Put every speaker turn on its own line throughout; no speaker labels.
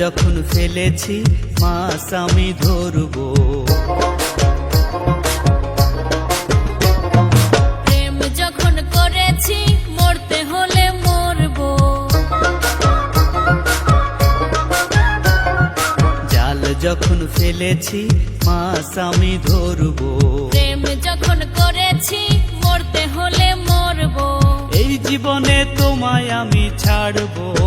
যখন ফেলেছি মাছ আমি ধরবো।
প্রেম যখন করেছি মরতে হলে মরবো।
জাল যখন ফেলেছি মাছ আমি ধরবো।
প্রেম যখন করেছি মরতে হলে মরবো।
এই জীবনে তোমায় আমি ছাড়বো।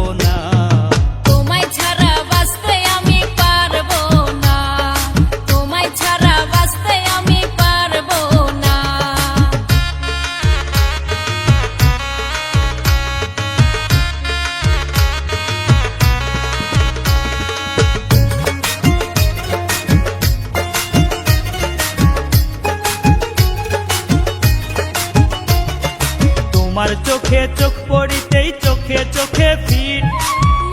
চোখে পড়িতেই চোখে চোখে ফিট।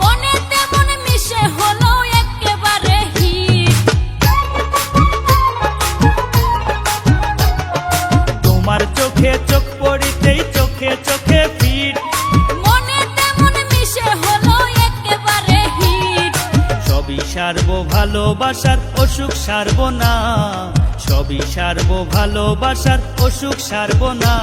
মনে তেমন মিশে হলো একেবারে
তোমার চোখে চোখ পড়িতেই চোখে চোখে ফিট।
মনে তেমন মিশে হলো একেবারে হিট।
সবই সারবো ভালোবাসার অসুখ সারবো না। সবই সারবো ভালোবাসার অসুখ সারবো না।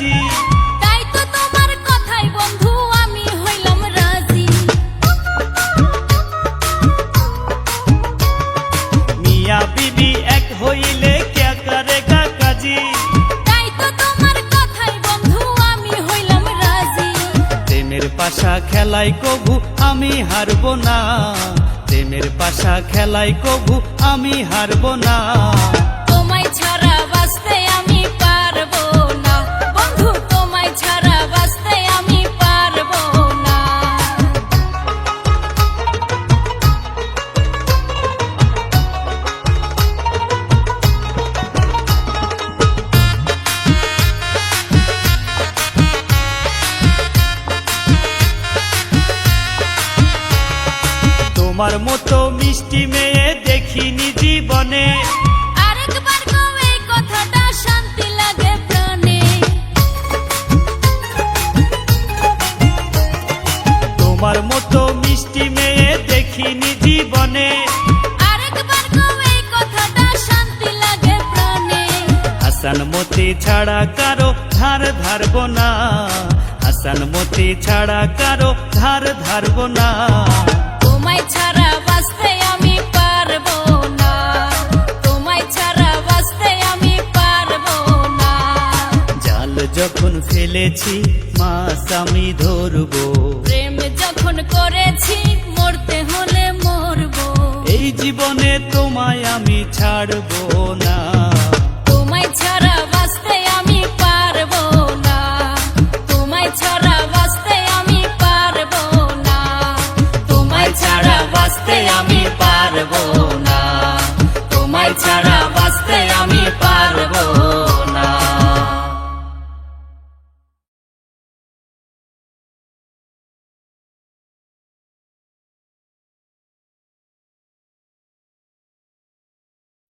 কারেগা
তাই তো তোমার কথাই বন্ধু আমি হইলাম রাজি।
মিয়া বিবি এক হইলে কে কারেগা কাজী
তাই তো তোমার কথাই বন্ধু আমি হইলাম রাজি।
প্রেমের পাশা খেলাই কবু আমি হারবো না। প্রেমের পাশা খেলাই কবু আমি হারবো না। তোমার মতো মিষ্টি মেয়ে দেখিনি জীবনে।
আরেকবার এই কথাটা শান্তি লাগে প্রাণে।
তোমার মতো মিষ্টি মেয়ে দেখিনি জীবনে।
আরেকবার গো এই কথাটা শান্তি লাগে প্রাণে।
হাসান মতি ছাড়া কারও ধার ধারবো না। হাসান মতি ছাড়া কারও ধার ধারবো না।
তোমায় ফেলেছি মাস আমি ধরবো। প্রেম যখন করেছি মরতে হলে মরবো। এই জীবনে তোমায় আমি ছাড়বো না।
তোমায় ছাড়া আমি পারব না। তোমায়
ছাড়া বাঁচতে আমি পারব না। তোমায়
ছাড়া আমি না। তোমায় ছাড়া আমি